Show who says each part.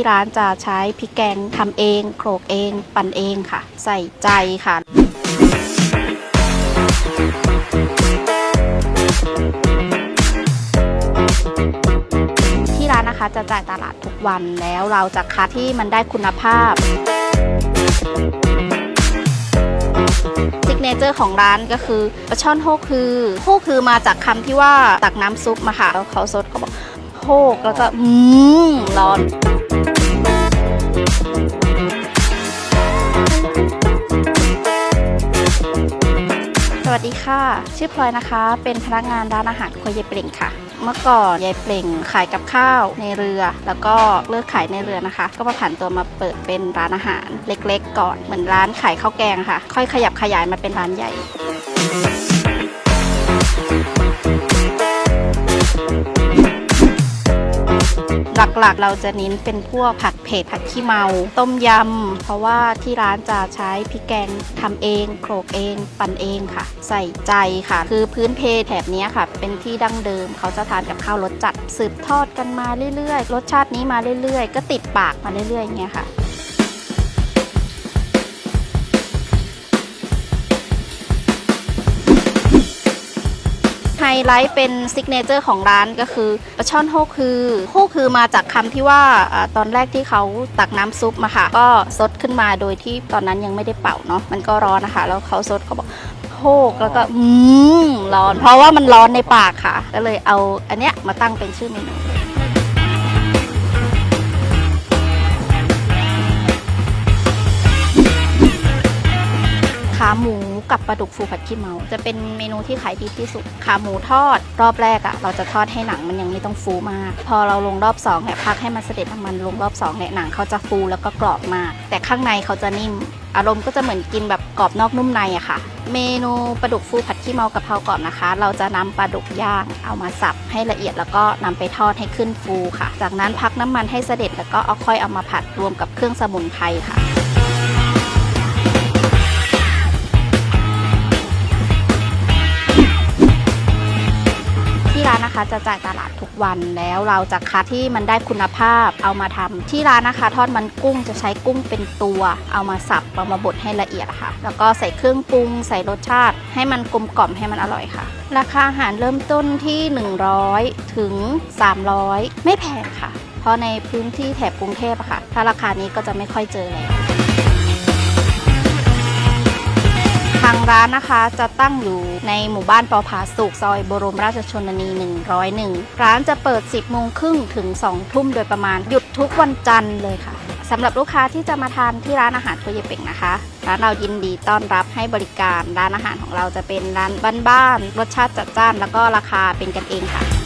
Speaker 1: ที่ร้านจะใช้พริกแกงทำเองโขลกเอง ปั่นเองค่ะ ใส่ใจค่ะที่ร้านนะคะจะจ่ายตลาดทุกวันแล้วเราจะคัดที่มันได้คุณภาพซิกเนเจอร์ของร้านก็คือปลาช่อนโฮกคือโฮกคือมาจากคำที่ว่าตักน้ำซุปมาค่ะแล้วเขาซดเขาบอกโฮกแล้วก็อืมร้อน วัสดีค่ะ ชื่อพลอยนะคะ เป็นพนักงานร้านอาหารครัวยายเปล่งค่ะ เมื่อก่อนยายเปล่งขายกับข้าวในเรือ แล้วก็เลิกขายในเรือนะคะ ก็มาผันตัวมาเปิดเป็นร้านอาหารเล็กๆ ก่อน เหมือนร้านขายข้าวแกงค่ะ ค่อยขยับขยายมาเป็นร้านใหญ่ หลักๆ เราจะเน้นเป็นพวกผัดเผ็ดผัดขี้เมา ต้มยำ เพราะว่าที่ร้านจะใช้พริกแกงทำเองโขลกเอง ปั่นเองค่ะ ใส่ใจค่ะ คือพื้นเพแถบนี้ค่ะ เป็นที่ดั้งเดิม เขาจะทานกับข้าวรสจัด สืบทอดกันมาเรื่อยๆ รสชาตินี้มาเรื่อยๆ ก็ติดปากมาเรื่อยๆอย่างเงี้ยค่ะ ไฮไลท์เป็นซิกเนเจอร์ของร้านก็คือปลาช่อนโฮคือโฮคือมาจากคำที่ว่าอตอนแรกที่เขาตักน้ำซุปมาค่ะ ก็ซดขึ้นมาโดยที่ตอนนั้นยังไม่ได้เป่าเนาะมันก็ร้อนนะคะ แล้วเขาซดเขาบอกโฮกแล้วก็อืมร้อน เพราะว่ามันร้อนในปากค่ะ ก็เลยเอาอันเนี้ยมาตั้งเป็นชื่อเมนู ขาหมูกับปลาดุกฟูผัดขี้เมา จะเป็นเมนูที่ขายดีที่สุด ขาหมูทอด รอบแรกอะ่ะ เราจะทอดให้หนังมันยังไม่ต้องฟูมาก พอเราลงรอบ2องเนี่ยพักให้มันเสด็จน้ำมันลงรอบ2เนี่ยหนังเขาจะฟูแล้วก็กรอบมาก แต่ข้างในเขาจะนิ่ม อารมณ์ก็จะเหมือนกินแบบกรอบนอกนุ่มในอะค่ะ เมนูปลาดุกฟูผัดขี้เมากับเพรากรอบนะคะ เราจะนำปลาดุกย่างเอามาสับให้ละเอียดแล้วก็นำไปทอดให้ขึ้นฟูค่ะ จากนั้นพักน้ำมันให้เสด็จแล้วก็เอาค่อยเอามาผัดรวมกับเครื่องสมุนไพรค่ะ จะจ่ายตลาดทุกวันแล้วเราจะคัดที่มันได้คุณภาพเอามาทำที่ร้านนะคะ ทอดมันกุ้งจะใช้กุ้งเป็นตัว เอามาสับเอามาบดให้ละเอียดะค่ะ แล้วก็ใส่เครื่องปรุง ใส่รสชาติ ให้มันกลมกล่อมให้มันอร่อยค่ะ ราคาอาหารเริ่มต้นที่ 100 ถึง 300 ไม่แพงค่ะ เพราะในพื้นที่แถบกรุงเทพอะค่ะ ถ้าราคานี้ก็จะไม่ค่อยเจอแล้ว ร้านนะคะจะตั้งอยู่ในหมู่บ้านปอผาสุกซอยบรมราชชนนี 101 ร้านจะเปิด 10 โมงครึ่งถึง 2 ทุ่มโดยประมาณ หยุดทุกวันจันทร์เลยค่ะสำหรับลูกค้าที่จะมาทานที่ร้านอาหารโคเยเป่งนะคะ ร้านเรายินดีต้อนรับให้บริการ ร้านอาหารของเราจะเป็นร้านบ้านๆรสชาติจัดจ้าน แล้วก็ราคาเป็นกันเองค่ะ